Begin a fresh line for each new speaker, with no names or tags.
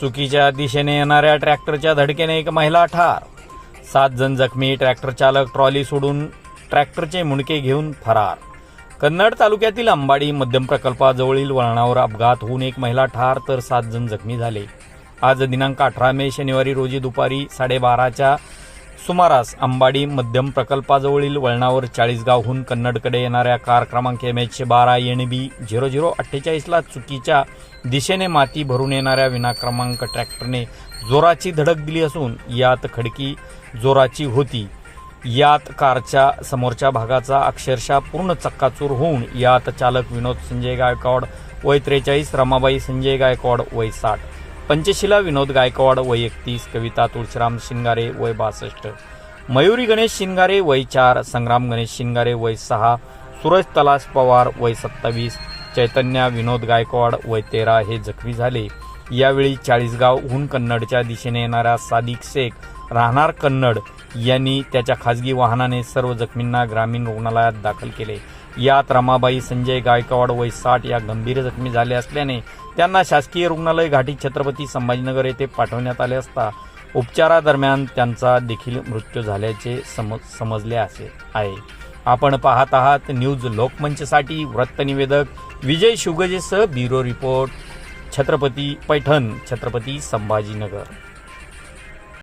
चुकीच्या दिशेने येणाऱ्या ट्रॅक्टरच्या धडकेने एक महिला ठार. सात जण जखमी ट्रॅक्टर चालक ट्रॉली सोडून ट्रॅक्टरचे मुंडके घेऊन फरार. कन्नड तालुक्यातील अंबाडी मध्यम प्रकल्पाजवळील वळणावर अपघात होऊन एक महिला ठार तर सात जण जखमी झाले. आज दिनांक अठरा मे शनिवारी रोजी दुपारी साडेबाराच्या सुमारास अंबाडी मध्यम प्रकल्पाजवळील वळणावर चाळीसगावहून कन्नडकडे येणाऱ्या कार क्रमांक एम एच बारा एन बी झिरो झिरो अठ्ठेचाळीसला चुकीच्या दिशेने माती भरून येणाऱ्या विनाक्रमांक ट्रॅक्टरने जोराची धडक दिली असून यात खडकी जोराची होती. यात कारच्या समोरच्या भागाचा अक्षरशः पूर्ण चक्काचूर होऊन यात चालक विनोद संजय गायकवाड वय त्रेचाळीस रमाबाई संजय गायकवाड वय साठ. पंचशिला विनोद गायकवाड वय एकतीस कविता तुळशीराम शिंगारे वय बासष्ट मयुरी गणेश शिंगारे वय चार संग्राम गणेश शिंगारे वय सहा सूरज तलास पवार वय सत्तावीस चैतन्या विनोद गायकवाड वय तेरा हे जखमी झाले यावेळी चाळीसगावहून कन्नडच्या दिशेने येणाऱ्या सादिक शेख राहणार कन्नड यांनी त्याच्या खासगी वाहनाने सर्व जखमींना ग्रामीण रुग्णालयात दाखल केले. यात रमाबाई संजय गायकवाड वय साठ या गंभीर जखमी झाले असल्याने त्यांना शासकीय रुग्णालय घाटी छत्रपती संभाजीनगर येथे पाठवण्यात आले असता उपचारादरम्यान त्यांचा देखील मृत्यू झाल्याचे सम समजले असे आहे. आपण पाहत आहात न्यूज लोकमंचसाठी वृत्तनिवेदक विजय शुगजेसह ब्युरो रिपोर्ट छत्रपती पैठण छत्रपती संभाजीनगर.